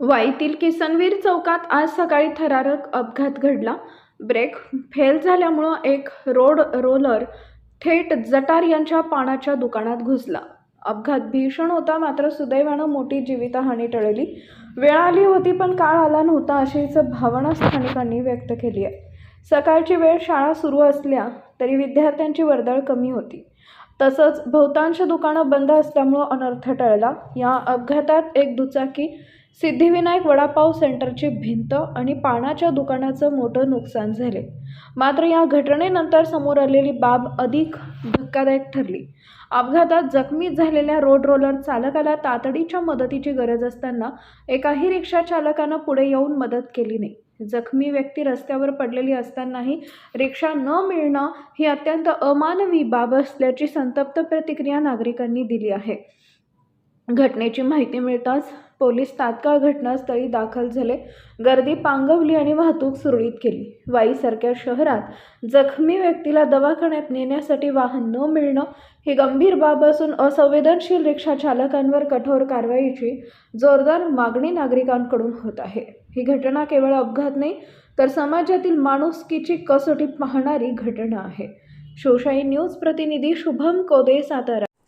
वाईतील किसनवीर चौकात आज सकाळी थरारक अपघात घडला. ब्रेक फेल झाल्यामुळं एक रोड रोलर थेट जटार यांच्या पानाच्या दुकानात घुसला. अपघात भीषण होता मात्र सुदैवानं मोठी जीवितहानी टळली. वेळ आली होती पण काळ आला नव्हता अशीच भावना स्थानिकांनी व्यक्त केली आहे. सकाळची वेळ शाळा सुरू असल्या तरी विद्यार्थ्यांची वर्दळ कमी होती. तसंच बहुतांश दुकानं बंद असल्यामुळं अनर्थ टळला. या अपघातात एक दुचाकी सिद्धिविनायक वडापाव सेंटरची भिंत आणि पानाच्या दुकानाचं मोठं नुकसान झाले. मात्र या घटनेनंतर समोर आलेली बाब अधिक धक्कादायक ठरली. अपघातात जखमी झालेल्या रोड रोलर चालकाला तातडीच्या मदतीची गरज असताना एकाही रिक्षा चालकानं पुढे येऊन मदत केली नाही. जखमी व्यक्ती रस्त्यावर पडलेली असतानाही रिक्षा न मिळणं ही अत्यंत अमानवी बाब असल्याची संतप्त प्रतिक्रिया नागरिकांनी दिली आहे. घटनेची माहिती मिळताच पोलीस तात्काळ घटनास्थळी दाखल झाले. गर्दी पांगवली आणि वाहतूक सुरळीत केली. वाईसारख्या शहरात जखमी व्यक्तीला दवाखान्यात नेण्यासाठी वाहन न मिळणं ही गंभीर बाब असून असंवेदनशील रिक्षा चालकांवर कठोर कारवाईची जोरदार मागणी नागरिकांकडून होत आहे. ही घटना केवळ अपघात नाही तर समाजातील माणुसकीची कसोटी पाहणारी घटना आहे. शोशाई न्यूज प्रतिनिधी शुभम कोदे सातारा